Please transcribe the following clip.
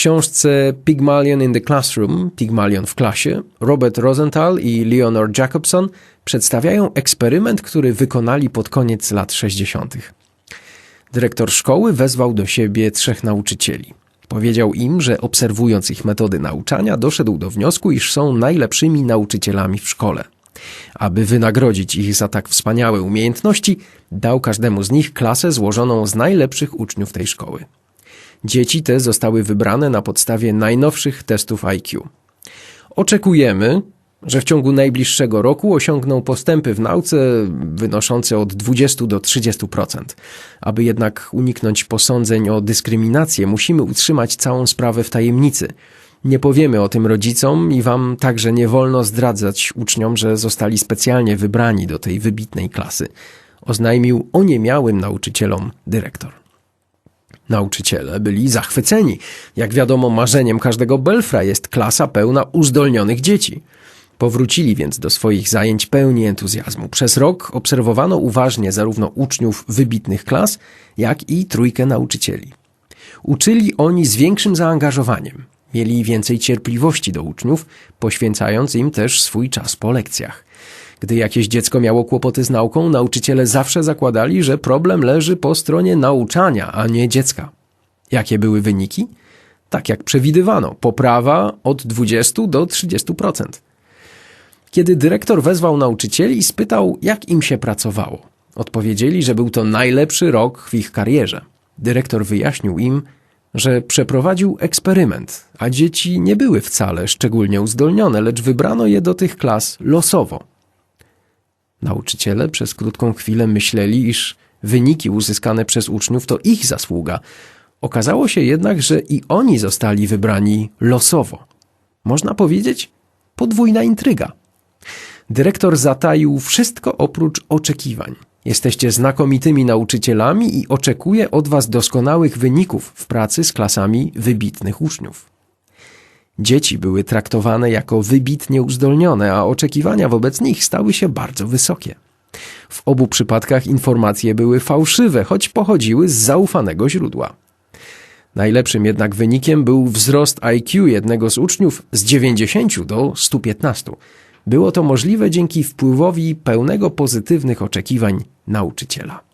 książce Pygmalion in the Classroom, Pygmalion w klasie, Robert Rosenthal i Leonard Jacobson przedstawiają eksperyment, który wykonali pod koniec lat 60. Dyrektor szkoły wezwał do siebie trzech nauczycieli. Powiedział im, że obserwując ich metody nauczania, doszedł do wniosku, iż są najlepszymi nauczycielami w szkole. Aby wynagrodzić ich za tak wspaniałe umiejętności, dał każdemu z nich klasę złożoną z najlepszych uczniów tej szkoły. Dzieci te zostały wybrane na podstawie najnowszych testów IQ. Oczekujemy, że w ciągu najbliższego roku osiągną postępy w nauce wynoszące od 20 do 30%. Aby jednak uniknąć posądzeń o dyskryminację, musimy utrzymać całą sprawę w tajemnicy. Nie powiemy o tym rodzicom i wam także nie wolno zdradzać uczniom, że zostali specjalnie wybrani do tej wybitnej klasy. Oznajmił oniemiałym nauczycielom dyrektor. Nauczyciele byli zachwyceni. Jak wiadomo, marzeniem każdego Belfra jest klasa pełna uzdolnionych dzieci. Powrócili więc do swoich zajęć pełni entuzjazmu. Przez rok obserwowano uważnie zarówno uczniów wybitnych klas, jak i trójkę nauczycieli. Uczyli oni z większym zaangażowaniem. Mieli więcej cierpliwości do uczniów, poświęcając im też swój czas po lekcjach. Gdy jakieś dziecko miało kłopoty z nauką, nauczyciele zawsze zakładali, że problem leży po stronie nauczania, a nie dziecka. Jakie były wyniki? Tak jak przewidywano, poprawa od 20 do 30%. Kiedy dyrektor wezwał nauczycieli spytał, jak im się pracowało, odpowiedzieli, że był to najlepszy rok w ich karierze. Dyrektor wyjaśnił im, że przeprowadził eksperyment, a dzieci nie były wcale szczególnie uzdolnione, lecz wybrano je do tych klas losowo. Nauczyciele przez krótką chwilę myśleli, iż wyniki uzyskane przez uczniów to ich zasługa. Okazało się jednak, że i oni zostali wybrani losowo. Można powiedzieć, podwójna intryga. Dyrektor zataił wszystko oprócz oczekiwań. Jesteście znakomitymi nauczycielami i oczekuję od Was doskonałych wyników w pracy z klasami wybitnych uczniów. Dzieci były traktowane jako wybitnie uzdolnione, a oczekiwania wobec nich stały się bardzo wysokie. W obu przypadkach informacje były fałszywe, choć pochodziły z zaufanego źródła. Najlepszym jednak wynikiem był wzrost IQ jednego z uczniów z 90 do 115. Było to możliwe dzięki wpływowi pełnego pozytywnych oczekiwań nauczyciela.